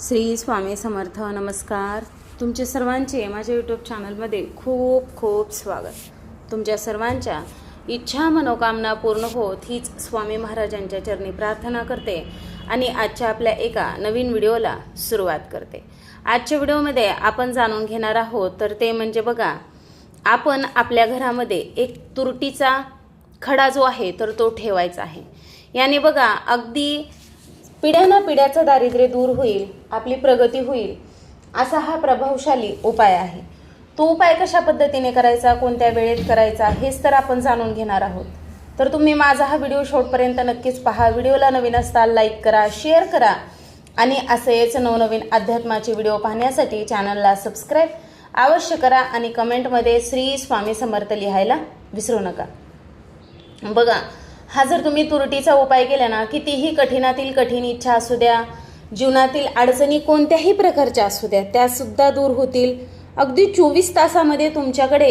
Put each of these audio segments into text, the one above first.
श्री स्वामी समर्थ नमस्कार. तुमचे सर्वांचे माझ्या यूट्यूब चॅनलमध्ये खूप खूप स्वागत. तुमच्या सर्वांच्या इच्छा मनोकामना पूर्ण होत हीच स्वामी महाराजांच्या चरणी प्रार्थना करते आणि आजच्या आपल्या एका नवीन व्हिडिओला सुरुवात करते. आजच्या व्हिडिओमध्ये आपण जाणून घेणार आहोत तर ते म्हणजे बघा आपण आपल्या घरामध्ये एक तुरटीचा खडा जो आहे तर तो ठेवायचा आहे. याने बघा अगदी पिढ्यानं पिढ्याचं दारिद्र्य दूर होईल आपली प्रगती होईल असा हा प्रभावशाली उपाय आहे. तो उपाय कशा पद्धतीने करायचा कोणत्या वेळेत करायचा हेच तर आपण जाणून घेणार आहोत. तर तुम्ही माझा हा व्हिडिओ शेवटपर्यंत नक्कीच पहा. व्हिडिओला नवीन असताल लाईक करा शेअर करा आणि असेच नवनवीन अध्यात्माचे व्हिडिओ पाहण्यासाठी चॅनलला सबस्क्राईब अवश्य करा आणि कमेंटमध्ये श्री स्वामी समर्थ लिहायला विसरू नका. बघा हा जर तुम्ही तुरटीचा उपाय केला ना कितीही कठीणातील कठीण इच्छा असू द्या जीवनातील अडचणी कोणत्याही प्रकारच्या असू द्या त्यासुद्धा दूर होतील. अगदी चोवीस तासामध्ये तुमच्याकडे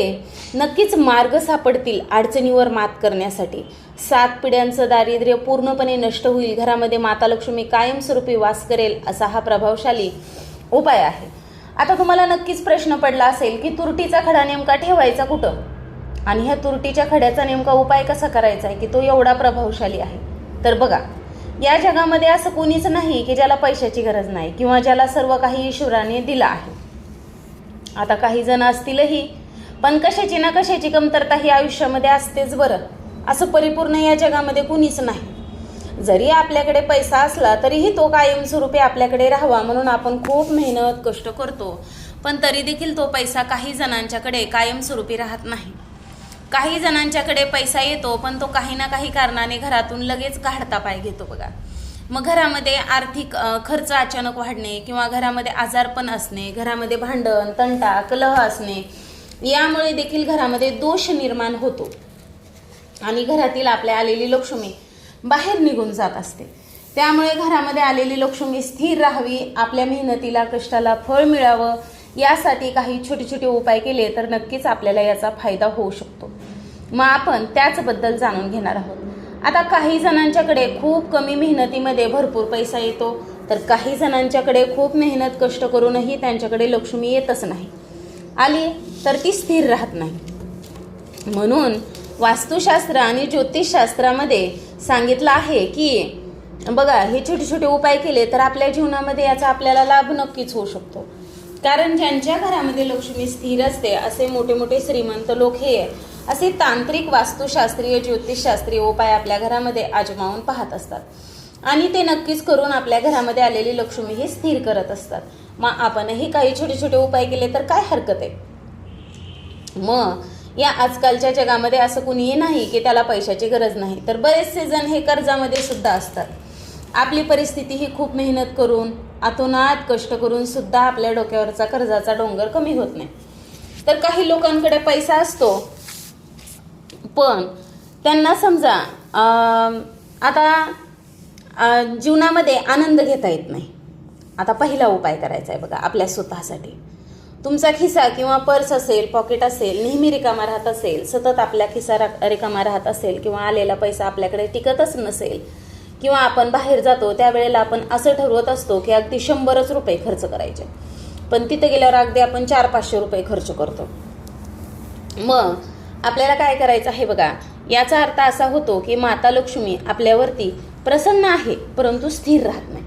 नक्कीच मार्ग सापडतील अडचणीवर मात करण्यासाठी. सात पिढ्यांचं दारिद्र्य पूर्णपणे नष्ट होईल घरामध्ये माता लक्ष्मी कायमस्वरूपी वास करेल असा हा प्रभावशाली उपाय आहे. आता तुम्हाला नक्कीच प्रश्न पडला असेल की तुरटीचा खडा नेमका ठेवायचा कुठं? आणि ह्या तुरटीच्या खड्याचा नेमका उपाय कसा करायचा आहे की तो एवढा प्रभावशाली आहे? तर बघा या जगामध्ये असं कोणीच नाही की ज्याला पैशाची गरज नाही किंवा ज्याला सर्व काही ईश्वराने दिलं आहे. आता काही जण असतीलही पण कशाची ना कशाची कमतरता ही आयुष्यामध्ये असतेच बरं. असं परिपूर्ण या जगामध्ये कुणीच नाही. जरी आपल्याकडे पैसा असला तरीही तो कायमस्वरूपी आपल्याकडे राहावा म्हणून आपण खूप मेहनत कष्ट करतो. पण तरी देखील तो पैसा काही जणांच्याकडे कायमस्वरूपी राहत नाही. काही जणांच्याकडे पैसा येतो पण तो काही ना काही कारणाने घरातून लगेच काढता पाय घेतो बघा. मग घरामध्ये आर्थिक खर्च अचानक वाढणे किंवा घरामध्ये आजारपण असणे घरामध्ये भांडण तंटा कलह असणे यामुळे देखील घरामध्ये दोष निर्माण होतो. आणि घरातील आपल्या आलेली लक्ष्मी बाहेर निघून जात असते. त्यामुळे घरामध्ये आलेली लक्ष्मी स्थिर राहावी आपल्या मेहनतीला कष्टाला फळ मिळावं यासाठी काही छोटे छोटे उपाय केले तर नक्कीच आपल्याला याचा फायदा होऊ शकतो. मग आपण त्याचबद्दल जाणून घेणार आहोत. आता काही जणांच्याकडे खूप कमी मेहनतीमध्ये भरपूर पैसा येतो तर काही जणांच्याकडे खूप मेहनत कष्ट करूनही त्यांच्याकडे लक्ष्मी येतच नाही. आली तर ती स्थिर राहत नाही. म्हणून वास्तुशास्त्र आणि ज्योतिषशास्त्रामध्ये सांगितलं आहे की बघा हे छोटे छोटे उपाय केले तर आपल्या जीवनामध्ये याचा आपल्याला लाभ नक्कीच होऊ शकतो. कारण ज्यांच्या घरामध्ये लक्ष्मी स्थिर असते असे मोठे मोठे श्रीमंत लोक हे असे तांत्रिक वास्तुशास्त्रीय ज्योतिषशास्त्रीय उपाय आपल्या घरामध्ये आजमावून पाहत असतात. आणि ते नक्कीच करून आपल्या घरामध्ये आलेली लक्ष्मी ही स्थिर करत असतात. मग आपणही काही छोटे छोटे उपाय केले तर काय हरकत आहे? मग या आजकालच्या जगामध्ये असं कुणीही नाही की त्याला पैशाची गरज नाही. तर बरेचसे जण हे कर्जामध्ये सुद्धा असतात. आपली परिस्थिती ही खूप मेहनत करून आतोनात कष्ट करून सुद्धा आपल्या डोक्यावरचा कर्जाचा डोंगर कमी होत नाही. तर काही लोकांकडे पैसा असतो पण त्यांना समजा आता जीवनामध्ये आनंद घेता येत नाही. आता पहिला उपाय करायचा आहे बघा आपल्या स्वतःसाठी. तुमचा खिसा किंवा पर्स असेल पॉकेट असेल नेहमी रिकामा राहत असेल सतत आपल्या खिसा रा- रिकामा राहत असेल किंवा आलेला पैसा आपल्याकडे टिकतच नसेल किंवा आपण बाहेर जातो त्यावेळेला आपण असं ठरवत असतो की अगदी शंभरच रुपये खर्च करायचे. पण तिथे गेल्यावर अगदी आपण चार पाचशे रुपये खर्च करतो. मग आपल्याला काय करायचं आहे बघा याचा अर्थ असा होतो की माता लक्ष्मी आपल्यावरती प्रसन्न आहे परंतु स्थिर राहत नाही.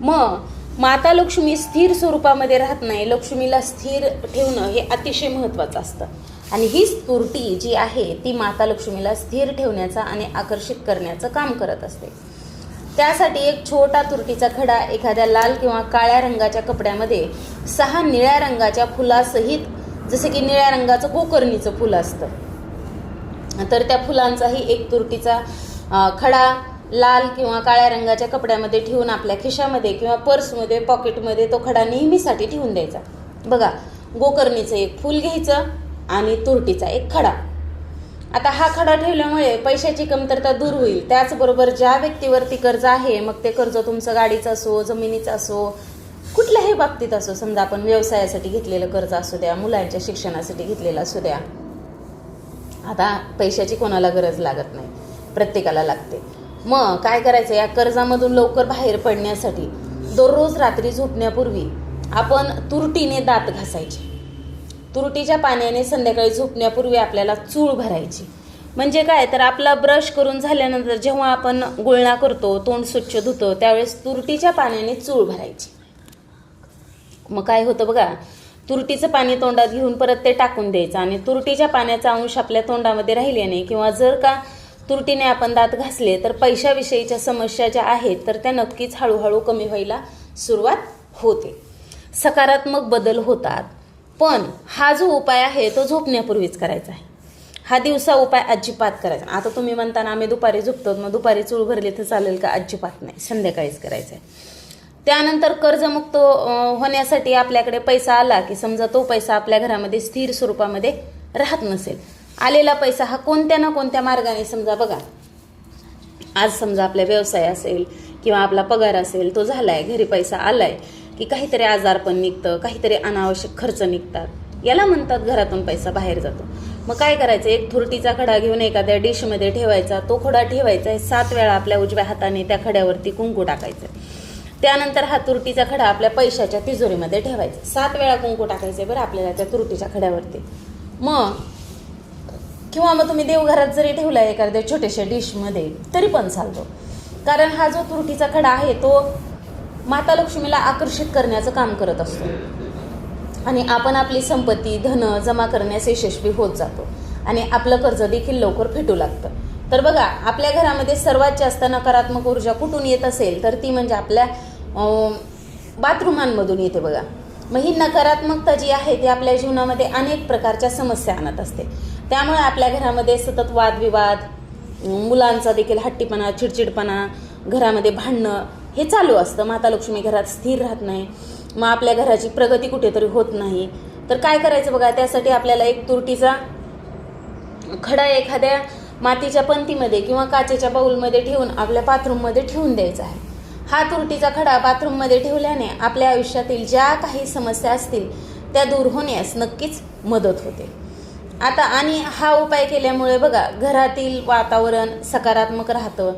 मग माता लक्ष्मी स्थिर स्वरूपामध्ये राहत नाही लक्ष्मीला स्थिर ठेवणं हे अतिशय महत्त्वाचं असतं. आणि हीच तुरटी जी आहे ती माता लक्ष्मीला स्थिर ठेवण्याचा आणि आकर्षित करण्याचं काम करत असते. त्यासाठी एक छोटा तुरटीचा खडा एखाद्या लाल किंवा काळ्या रंगाच्या कपड्यामध्ये सहा निळ्या रंगाच्या फुलासहित जसे की निळ्या रंगाचं गोकर्णीचं फुल असतं. तर त्या फुलांचाही एक तुरटीचा खडा लाल किंवा काळ्या रंगाच्या कपड्यामध्ये ठेवून आपल्या खिशामध्ये किंवा पर्समध्ये पॉकेटमध्ये तो खडा नेहमीसाठी ठेवून द्यायचा. बघा गोकर्णीचं एक फूल घ्यायचं आणि तुरटीचा एक खडा. आता हा खडा ठेवल्यामुळे पैशाची कमतरता दूर होईल. त्याचबरोबर ज्या व्यक्तीवरती कर्ज आहे मग ते कर्ज तुमचं गाडीचं असो जमिनीचं असो कुठल्याही बाबतीत असो. समजा आपण व्यवसायासाठी घेतलेलं कर्ज असू द्या मुलांच्या शिक्षणासाठी घेतलेलं असू द्या. आता पैशाची कोणाला गरज लागत नाही. प्रत्येकाला लागते. मग काय करायचं? या कर्जामधून लवकर बाहेर पडण्यासाठी दररोज रात्री झोपण्यापूर्वी आपण तुरटीने दात घासायचे. तुरटीच्या पाण्याने संध्याकाळी झोपण्यापूर्वी आपल्याला चूळ भरायची. म्हणजे काय? तर आपला ब्रश करून झाल्यानंतर जेव्हा आपण गुळणा करतो तोंड स्वच्छ धुतो त्यावेळेस तुरटीच्या पाण्याने चूळ भरायची. मग काय होतं बघा? तुरटीचं पाणी तोंडात घेऊन परत ते टाकून द्यायचं आणि तुरटीच्या पाण्याचा अंश आपल्या तोंडामध्ये राहिल्याने किंवा जर का तुरटीने आपण दात घासले तर पैशाविषयीच्या समस्या ज्या आहेत तर त्या नक्कीच हळूहळू कमी व्हायला सुरुवात होते. सकारात्मक बदल होतात. पण हा जो उपाय आहे तो झोपण्यापूर्वीच करायचा आहे. हा दिवसा उपाय अजिबात करायचा आता तुम्ही म्हणताना आम्ही दुपारी झोपतो मग दुपारी चूळ भरली तर चालेल का? अजिबात नाही. संध्याकाळीच करायचं आहे. त्यानंतर कर्जमुक्त होण्यासाठी आपल्याकडे पैसा आला की समजा तो पैसा आपल्या घरामध्ये स्थिर स्वरूपामध्ये राहत नसेल. आलेला पैसा हा कोणत्या ना कोणत्या मार्गाने समजा बघा आज समजा आपला व्यवसाय असेल किंवा आपला पगार असेल तो झाला आहे घरी पैसा आला आहे की काहीतरी आजार पण निघतं काहीतरी अनावश्यक खर्च निघतात. याला म्हणतात घरातून पैसा बाहेर जातो. मग काय करायचं? एक थुरटीचा खडा घेऊन एखाद्या डिशमध्ये ठेवायचा तो खडा ठेवायचा आहे सात वेळा आपल्या उजव्या हाताने त्या खड्यावरती कुंकू टाकायचं त्यानंतर हा तुरटीचा खडा आपल्या पैशाच्या तिजोरीमध्ये ठेवायचा. सात वेळा कुंकू टाकायचे बरं आपल्याला त्या तुरटीच्या खड्यावरती. मग किंवा मग तुम्ही देवघरात जरी ठेवला एखाद्या छोट्याशा डिशमध्ये तरी पण चालतो. कारण हा जो तुरटीचा खडा आहे तो माता लक्ष्मीला आकर्षित करण्याचं काम करत असतो. आणि आपण आपली संपत्ती धन जमा करण्यास यशस्वी होत जातो. आणि आपलं कर्ज देखील लवकर फेटू लागतं. तर बघा आपल्या घरामध्ये सर्वात जास्त नकारात्मक ऊर्जा कुठून येत असेल तर ती म्हणजे आपल्या बाथरूमांमधून येते बघा. मग ही नकारात्मकता जी आहे ती आपल्या जीवनामध्ये अनेक प्रकारच्या समस्या आणत असते. त्यामुळे आपल्या घरामध्ये सतत वादविवाद मुलांचा देखील हट्टीपणा चिडचिडपणा घरामध्ये भांडणं हे चालू असतं. माता लक्ष्मी घरात स्थिर राहत नाही. मग आपल्या घराची प्रगती कुठेतरी होत नाही. तर काय करायचं बघा त्यासाठी आपल्याला एक तुरटीचा खडा एखाद्या मातीच्या पंतीमध्ये किंवा काचेच्या बाऊलमध्ये ठेवून आपल्या बाथरूममध्ये ठेवून द्यायचा आहे. हा तुरटीचा खडा बाथरूममध्ये ठेवल्याने आपल्या आयुष्यातील ज्या काही समस्या असतील त्या दूर होण्यास नक्कीच मदत होते. आता आणि हा उपाय केल्यामुळे बघा घरातील वातावरण सकारात्मक राहतं.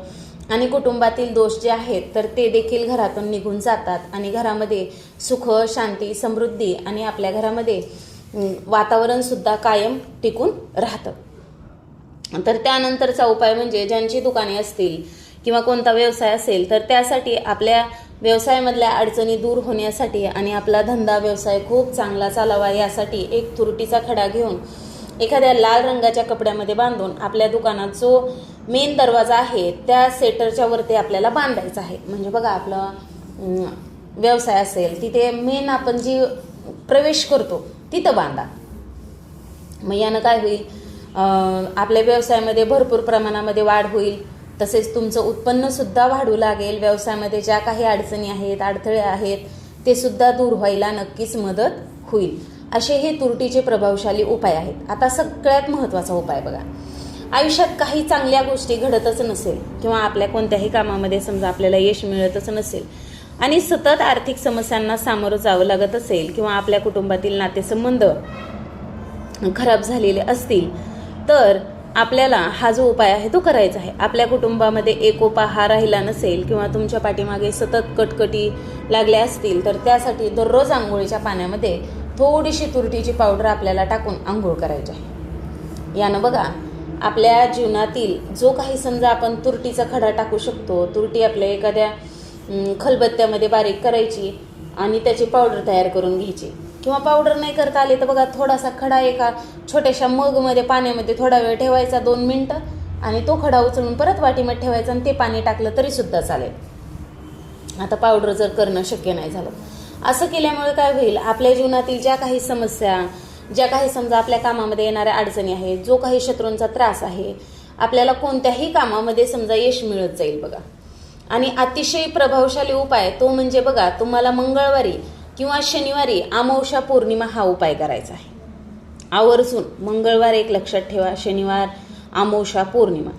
आणि कुटुंबातील दोष जे आहेत तर ते देखील घरातून निघून जातात आणि घरामध्ये सुख शांती समृद्धी आणि आपल्या घरामध्ये वातावरणसुद्धा कायम टिकून राहतं. तर त्यानंतरचा उपाय म्हणजे ज्यांची दुकाने असतील किंवा कोणता व्यवसाय असेल तर त्यासाठी आपल्या व्यवसायामधल्या अडचणी दूर होण्यासाठी आणि आपला धंदा व्यवसाय खूप चांगला चालावा यासाठी एक तुरटीचा खडा घेऊन एखाद्या लाल रंगाच्या कपड्यामध्ये बांधून आपल्या दुकानात जो मेन दरवाजा आहे त्या सेटरच्या वरती आपल्याला बांधायचा आहे. म्हणजे बघा आपला व्यवसाय असेल तिथे मेन आपण जी प्रवेश करतो तिथं बांधा. मग यानं काय होईल? आपल्या व्यवसायामध्ये भरपूर प्रमाणामध्ये वाढ होईल. तसेच तुमचं उत्पन्नसुद्धा वाढू लागेल. व्यवसायामध्ये ज्या काही अडचणी आहेत अडथळे आहेत ते सुद्धा दूर व्हायला नक्कीच मदत होईल. असे हे तुरटीचे प्रभावशाली उपाय आहेत. आता सगळ्यात महत्त्वाचा उपाय बघा. आयुष्यात काही चांगल्या गोष्टी घडतच नसेल किंवा आपल्या कोणत्याही कामामध्ये समजा आपल्याला यश मिळतच नसेल आणि सतत आर्थिक समस्यांना सामोरं जावं लागत असेल किंवा आपल्या कुटुंबातील नातेसंबंध खराब झालेले असतील तर आपल्याला हा जो उपाय आहे तो करायचा आहे. आपल्या कुटुंबामध्ये एकोपा हा राहिला नसेल किंवा तुमच्या पाठीमागे सतत कटकटी लागल्या असतील तर त्यासाठी दररोज आंघोळीच्या पाण्यामध्ये थोडीशी तुरटीची पावडर आपल्याला टाकून आंघोळ करायची आहे. यानं बघा आपल्या जीवनातील जो काही समजा आपण तुरटीचा खडा टाकू शकतो तुरटी आपल्या एखाद्या खलबत्त्यामध्ये बारीक करायची आणि त्याची पावडर तयार करून घ्यायची. किंवा पावडर नाही करता आली तर बघा थोडासा खडा एका छोट्याशा मगमध्ये पाण्यामध्ये थोडा वेळ ठेवायचा दोन मिनटं आणि तो खडा उचलून परत वाटीमध्ये ठेवायचा आणि ते पाणी टाकलं तरीसुद्धा चालेल. आता पावडर जर करणं शक्य नाही झालं. असं केल्यामुळे काय होईल? आपल्या जीवनातील ज्या काही समस्या ज्या काही समजा आपल्या कामामध्ये येणाऱ्या अडचणी आहेत जो काही शत्रूंचा त्रास आहे आपल्याला कोणत्याही कामामध्ये समजा यश मिळत जाईल बघा. आणि अतिशय प्रभावशाली उपाय तो म्हणजे बघा तुम्हाला मंगळवारी किंवा शनिवारी अमावस्या पौर्णिमा हा उपाय करायचा आहे. आवर्जून मंगळवार एक लक्षात ठेवा शनिवार अमावस्या पौर्णिमा.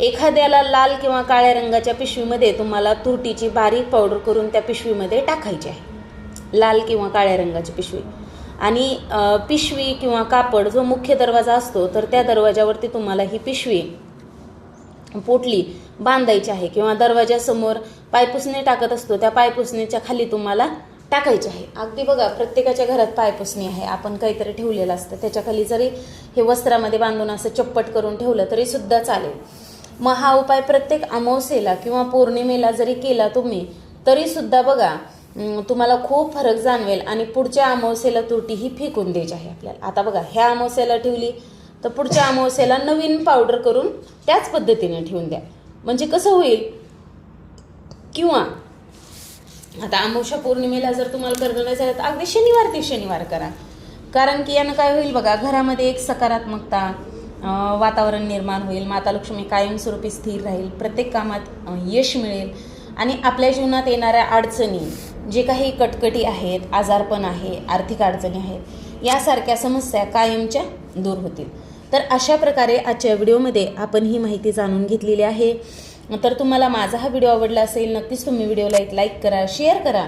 एखाद्याला लाल किंवा काळ्या रंगाच्या पिशवीमध्ये तुम्हाला तुरटीची बारीक पावडर करून त्या पिशवीमध्ये टाकायची आहे. लाल किंवा काळ्या रंगाची पिशवी. आणि पिशवी किंवा कापड जो मुख्य दरवाजा असतो तर त्या दरवाजावरती तुम्हाला ही पिशवी पोटली बांधायची आहे किंवा दरवाजासमोर पायपुसणी टाकत असतो त्या पायपुसणीच्या खाली तुम्हाला टाकायची आहे. अगदी बघा प्रत्येकाच्या घरात पायपुसणी आहे. आपण काहीतरी ठेवलेलं असतं. त्याच्याखाली जरी हे वस्त्रामध्ये बांधून असं चप्पट करून ठेवलं तरी सुद्धा चालेल. मग हा उपाय प्रत्येक अमावस्येला किंवा पौर्णिमेला जरी केला तुम्ही तरी सुद्धा बघा तुम्हाला खूप फरक जाणवेल आणि पुढच्या अमावस्येला तुरटी ही फेकून द्यायची आहे आपल्याला. आता बघा ह्या अमावस्येला ठेवली तर पुढच्या अमावस्येला नवीन पावडर करून त्याच पद्धतीने ठेवून द्या. म्हणजे कसं होईल? किंवा आता अमावस्या पौर्णिमेला जर तुम्हाला करणं झालं तर अगदी शनिवार ते शनिवार करा. कारण की यानं काय होईल बघा घरामध्ये एक सकारात्मकता वातावरण निर्माण होईल माता लक्ष्मी कायमस्वरूपी स्थिर राहील प्रत्येक कामात यश मिळेल. आणि आपल्या जीवनात येणाऱ्या अडचणी जे काही कटकटी आहेत आजारपण आहे आर्थिक अडचणी आहेत यासारख्या समस्या कायमच्या दूर होतील. तर अशा प्रकारे आजच्या व्हिडिओमध्ये आपण ही माहिती जाणून घेतलेली आहे. तर तुम्हाला माझा हा व्हिडिओ आवडला असेल नक्कीच तुम्ही व्हिडिओला एक लाईक करा शेअर करा.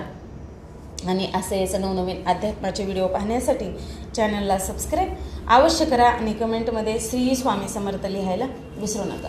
आणि असेच नवनवीन अध्यात्माचे व्हिडिओ पाहण्यासाठी चॅनलला सबस्क्राईब अवश्य करा आणि कमेंटमध्ये श्री स्वामी समर्थ लिहायला विसरू नका.